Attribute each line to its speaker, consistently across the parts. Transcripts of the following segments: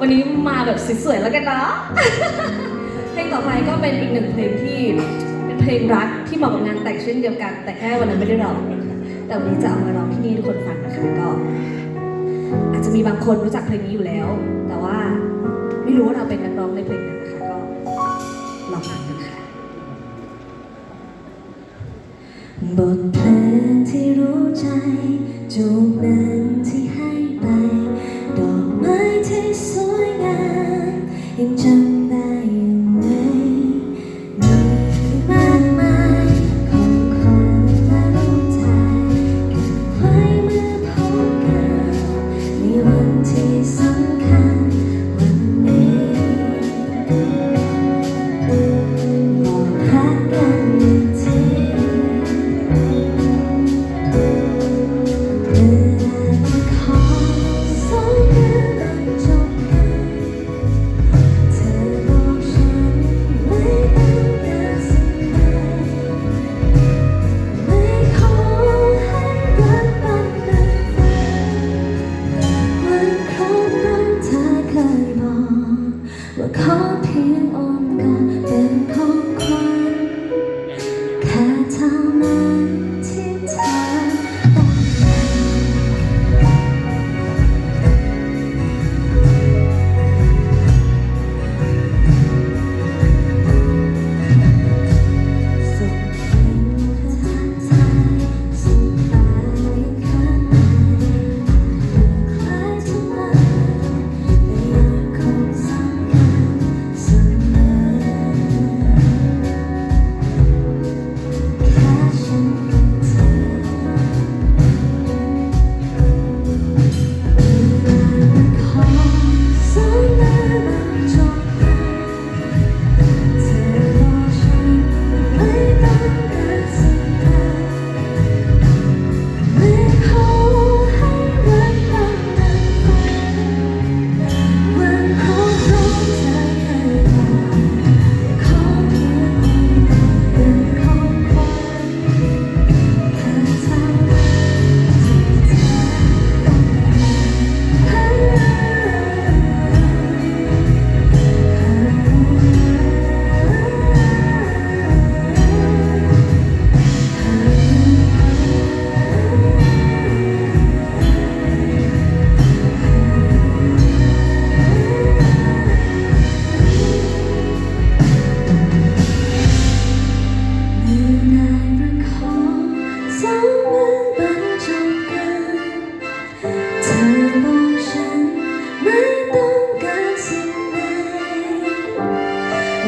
Speaker 1: วันนี้มาแบบสวยๆแล้วกันเนาะ เพลงต่อไปก็เป็นอีกหนึ่งเพลงที่เป็นเพลงรักที่เหมาะกับงานแต่งเช่นเดียวกัน แต่แค่วันนั้นไม่ได้ร้อง แต่วันนี้จะเอามาร้องที่นี่ทุกคนฟังนะคะก็ อาจจะมีบางคนรู้จักเพลงนี้อยู่แล้ว แต่ว่าไม่รู้ว่าเราเป็นนักร้องในเพลงนั้นนะคะก็ลองฟังกันค่ะบทเพลงที่รู้ใจจูบนั้นที่ ที่ส ว่าขอ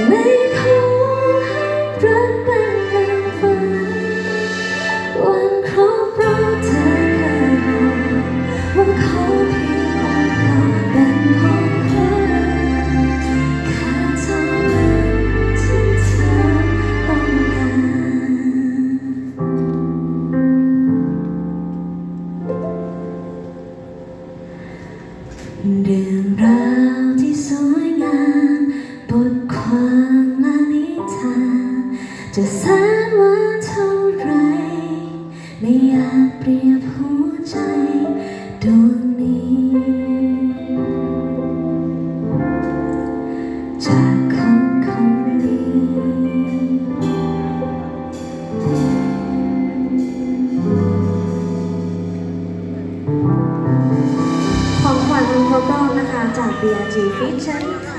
Speaker 1: ไม่ขอให้รักเป็นเรื่องฝันวันครบรอบเธอเคยบอกว่าขอเพียงอ้อมกอดเป็นของขวัญแค่เท่านั้นที่เธอต้องการเรื่ จะแสนหวาเท่าไร ไม่อยากเปรียบหัวใจดวงนี้ จากคนคนนี้ ของขวัญอันครบรอบนะคะจาก BRG Fit ช n ค่ะ